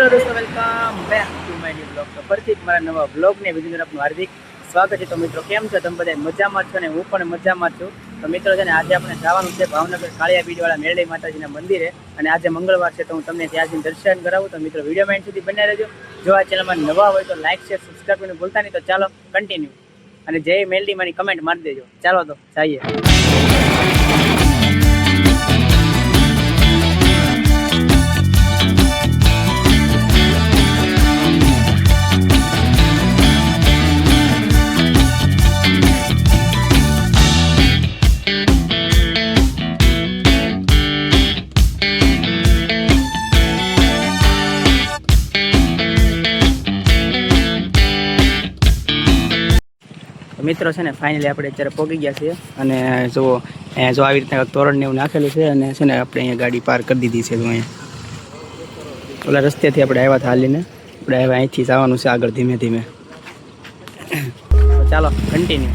Hello દોસ્તો welcome back to my new blog તો ફરીથી મારા નવા બ્લોગને વીડિયો આપનું હાર્દિક સ્વાગત છે. તો મિત્રો, કેમ છો? તમે બધા મજામાં છો ને હું પણ મજામાં છું. તો મિત્રો, છે ને, આજે આપણે જવાનું છે ભાવનગર કાળિયા બીજવાળા મેરડી માતાજીના મંદિરે અને આજે મંગળવાર છે તો હું તમને ત્યાં જઈને દર્શન કરાવું. તો મિત્રો વીડિયો માઇન્ડ સુધી બન્યા રહેજો. જો આ ચેનલમાં નવા હોય તો લાઇક શેર સબસ્ક્રાઈબ કરીને ભૂલતા નહીં. તો ચાલો કન્ટિન્યુ અને જય મેરડી મારી કમેન્ટ મારી દેજો. ચાલો તો જઈએ તો મિત્રો છે ને ફાઇનલી આપણે અત્યારે પહોંચી ગયા છીએ અને જો જો આવી રીતના તોરણ ને એવું નાખેલું છે અને છે ને આપણે અહીંયા ગાડી પાર્ક કરી દીધી છે તો અહીંયા. ઓલા રસ્તેથી આપણે આવ્યા હતા હાલીને. આપણે હવે અહીંથી જવાનું છે આગળ ધીમે ધીમે. ચાલો કન્ટિન્યુ